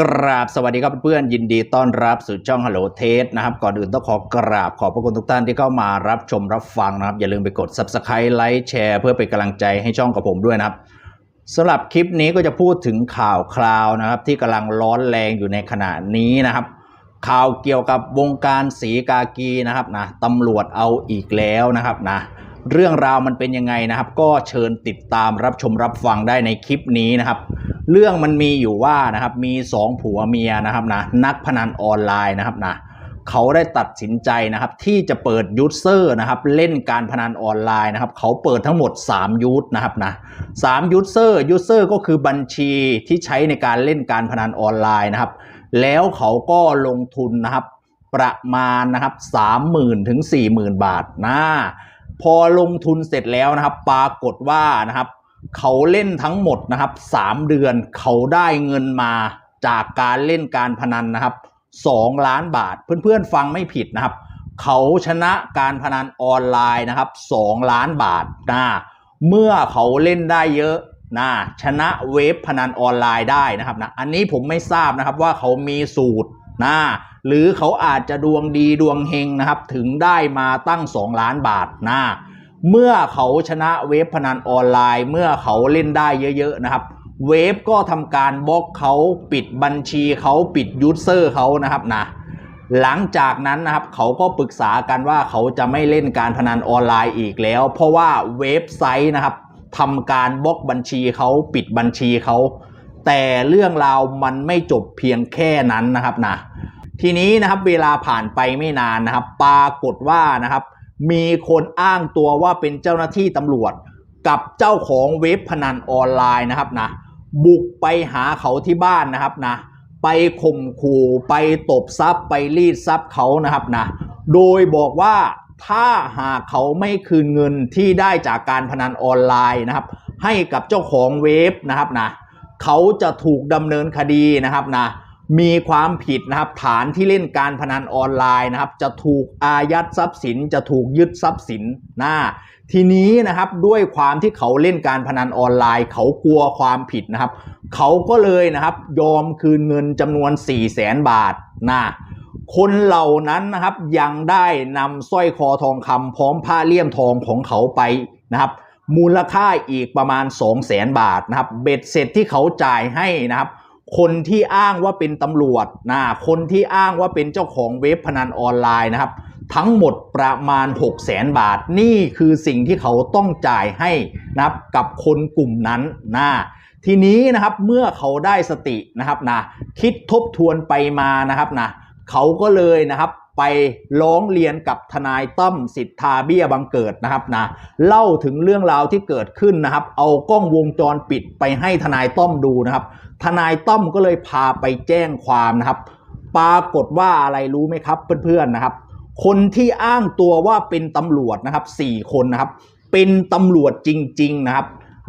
กราบสวัสดีครับเพื่อนๆยินดีต้อนรับสู่ช่อง Hello t e s t นะครับ ก่อนอื่นต้องขอกราบขอบพระคุณทุกท่านที่เข้ามารับชมรับฟังนะครับ อย่าลืมไปกด Subscribe ไลค์แชร์เพื่อเป็นกำลังใจให้ช่องกับผมด้วยนะครับสำหรับคลิปนี้ก็จะพูดถึงข่าวคราวนะครับ ที่กำลังร้อนแรงอยู่ในขณะนี้นะครับ ข่าวเกี่ยวกับวงการสีกากีนะครับนะตำรวจเอาอีกแล้วนะครับนะ เรื่องราวมันเป็นยังไงนะครับ ก็เชิญติดตามรับชมรับฟังได้ในคลิปนี้นะครับ เรื่องมันมีอยู่ว่านะครับมีสองผัวเมียนะครับนะนักพนันออนไลน์นะครับนะเขาได้ตัดสินใจนะครับที่จะเปิดยูทเซอร์นะครับเล่นการพนันออนไลน์นะครับเขาเปิดทั้งหมด 3 ยูทนะครับนะสามยูทเซอร์ยูทเซอร์ก็คือบัญชีที่ใช้ในการเล่นการพนันออนไลน์นะครับ แล้วเขาก็ลงทุนนะครับประมาณนะครับ30,000ถึง40,000บาทนะ พอลงทุนเสร็จแล้วนะครับ ปรากฏว่านะครับเขาเล่นทั้งหมดนะครับ 3 เดือนเขาได้เงินมาจากการเล่นการพนันนะครับ 2 ล้านบาทเพื่อนๆฟังไม่ผิดนะครับ เขาชนะการพนันออนไลน์นะครับ 2 ล้านบาทนะเมื่อเขาเล่นได้เยอะนะชนะเว็บพนันออนไลน์ได้นะครับนะอันนี้ผมไม่ทราบนะครับว่าเขามีสูตร นะหรือเขาอาจจะดวงดีดวงเฮงนะครับถึงได้มาตั้ง 2 ล้านบาทนะเมื่อเขาชนะเว็บพนันออนไลน์ เมื่อเขาเล่นได้เยอะ ๆ นะครับ เว็บก็ทำการบล็อกเขาปิดบัญชีเขาปิดยูเซอร์เขานะครับนะหลังจากนั้นนะครับเขาก็ปรึกษากันว่าเขาจะไม่เล่นการพนันออนไลน์อีกแล้ว เพราะว่าเว็บไซต์นะครับทำการบล็อกบัญชีเขาปิดบัญชีเขา แต่เรื่องราวมันไม่จบเพียงแค่นั้นนะครับนะทีนี้นะครับเวลาผ่านไปไม่นานนะครับ ปรากฏว่านะครับ มีคนอ้างตัวว่าเป็นเจ้าหน้าที่ตำรวจ กับเจ้าของเว็บพนันออนไลน์นะครับนะบุกไปหาเขาที่บ้านนะครับนะไปข่มขู่ไปตบทรัพย์ไปรีดทรัพย์เขานะครับนะโดยบอกว่าถ้าหากเขาไม่คืนเงินที่ได้จากการพนันออนไลน์นะครับ ให้กับเจ้าของเว็บนะครับนะ เขาจะถูกดำเนินคดีนะครับนะมีความผิดนะครับฐานที่เล่นการพนันออนไลน์นะครับ จะถูกอายัดทรัพย์สิน จะถูกยึดทรัพย์สินนะทีนี้นะครับด้วยความที่เขาเล่นการพนันออนไลน์ เขากลัวความผิดนะครับ เขาก็เลยนะครับยอมคืนเงินจำนวน 4 0 0แสนบาทนะคนเหล่านั้นนะครับยังได้นำสร้อยคอทองคำพร้อมผ้าเลี่ยมทองของเขาไปนะครับ มูลค่าอีกประมาณ 2 0 0แสนบาทนะครับ เบ็ดเสร็จที่เขาจ่ายให้นะครับ คนที่อ้างว่าเป็นตำรวจนะคนที่อ้างว่าเป็นเจ้าของเว็บพนันออนไลน์นะครับ ทั้งหมดประมาณ 6 0แสนบาท นี่คือสิ่งที่เขาต้องจ่ายให้นะครับกับคนกลุ่มนั้นนะทีนี้นะครับเมื่อเขาได้สตินะครับนะคิดทบทวนไปมานะครับนะเขาก็เลยนะครับ ไปร้องเรียนกับทนายต้อมสิทธาเบี้ยบังเกิดนะครับนะเล่าถึงเรื่องราวที่เกิดขึ้นนะครับ เอากล้องวงจรปิดไปให้ทนายต้อมดูนะครับ ทนายต้อมก็เลยพาไปแจ้งความนะครับ ปรากฏว่าอะไรรู้ไหมครับเพื่อนๆนะครับ คนที่อ้างตัวว่าเป็นตำรวจนะครับ4คนนะครับ เป็นตำรวจจริง ๆ นะครับ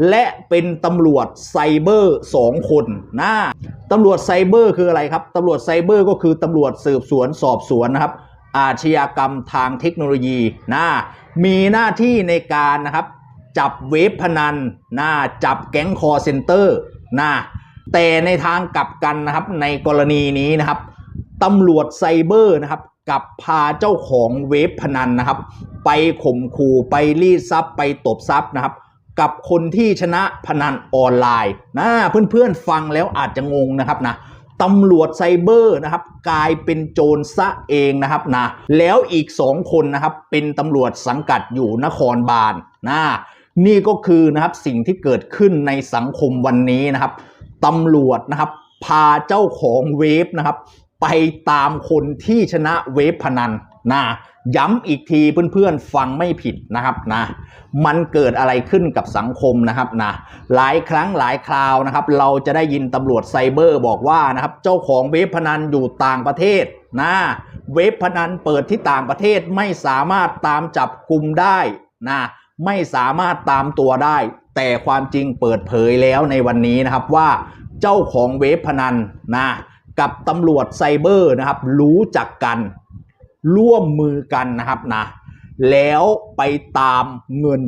และเป็นตำรวจไซเบอร์2คนนะตำรวจไซเบอร์คืออะไรครับตำรวจไซเบอร์ก็คือตำรวจสืบสวนสอบสวนนะครับ อาชญากรรมทางเทคโนโลยีนะมีหน้าที่ในการนะครับ จับเว็บพนันนะจับแก๊งคอร์เซนเตอร์นะแต่ในทางกลับกันนะครับในกรณีนี้นะครับตำรวจไซเบอร์นะครับกับพาเจ้าของเว็บพนันนะครับ ไปข่มขู่ไปรีดทรัพย์ไปตบทรัพย์นะครับ กับคนที่ชนะพนันออนไลน์นะเพื่อนๆฟังแล้วอาจจะงงนะครับนะตำรวจไซเบอร์นะครับกลายเป็นโจรซะเองนะครับนะแล้วอีกสองคนนะครับเป็นตำรวจสังกัดอยู่นครบาลนะนี่ก็คือนะครับสิ่งที่เกิดขึ้นในสังคมวันนี้นะครับตำรวจนะครับพาเจ้าของเว็บนะครับไปตามคนที่ชนะเว็บพนันนะ ย้ำอีกทีเพื่อนๆฟังไม่ผิดนะครับนะมันเกิดอะไรขึ้นกับสังคมนะครับนะหลายครั้งหลายคราวนะครับ เราจะได้ยินตำรวจไซเบอร์บอกว่านะครับเจ้าของเว็บพนันอยู่ต่างประเทศนะเว็บพนันเปิดที่ต่างประเทศไม่สามารถตามจับกลุ่มได้นะไม่สามารถตามตัวได้ แต่ความจริงเปิดเผยแล้วในวันนี้นะครับว่าเจ้าของเว็บพนันนะกับตำรวจไซเบอร์นะครับรู้จักกัน ร่วมมือกันนะครับนะแล้วไปตามเงิน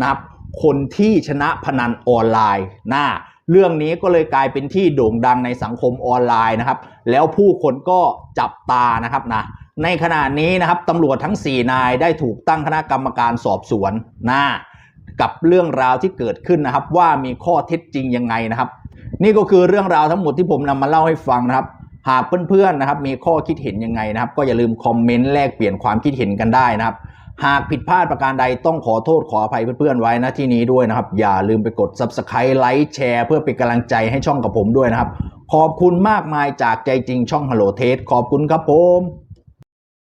นะครับคนที่ชนะพนันออนไลน์นะเรื่องนี้ก็เลยกลายเป็นที่โด่งดังในสังคมออนไลน์นะครับ แล้วผู้คนก็จับตานะครับนะในขณะนี้นะครับตำรวจทั้ง 4 นายได้ถูกตั้งคณะกรรมการสอบสวนนะกับเรื่องราวที่เกิดขึ้นนะครับ ว่ามีข้อเท็จจริงยังไงนะครับ นี่ก็คือเรื่องราวทั้งหมดที่ผมนำมาเล่าให้ฟังนะครับ หากเพื่อนๆนะครับมีข้อคิดเห็นยังไงนะครับ ก็อย่าลืมคอมเมนต์แลกเปลี่ยนความคิดเห็นกันได้นะครับ หากผิดพลาดประการใดต้องขอโทษขออภัยเพื่อนๆไว้นะที่นี้ด้วยนะครับ อย่าลืมไปกด subscribe ไลค์แชร์เพื่อเป็นกำลังใจให้ช่องกับผมด้วยนะครับ ขอบคุณมากมายจากใจจริงช่อง Hello Test ขอบคุณครับผม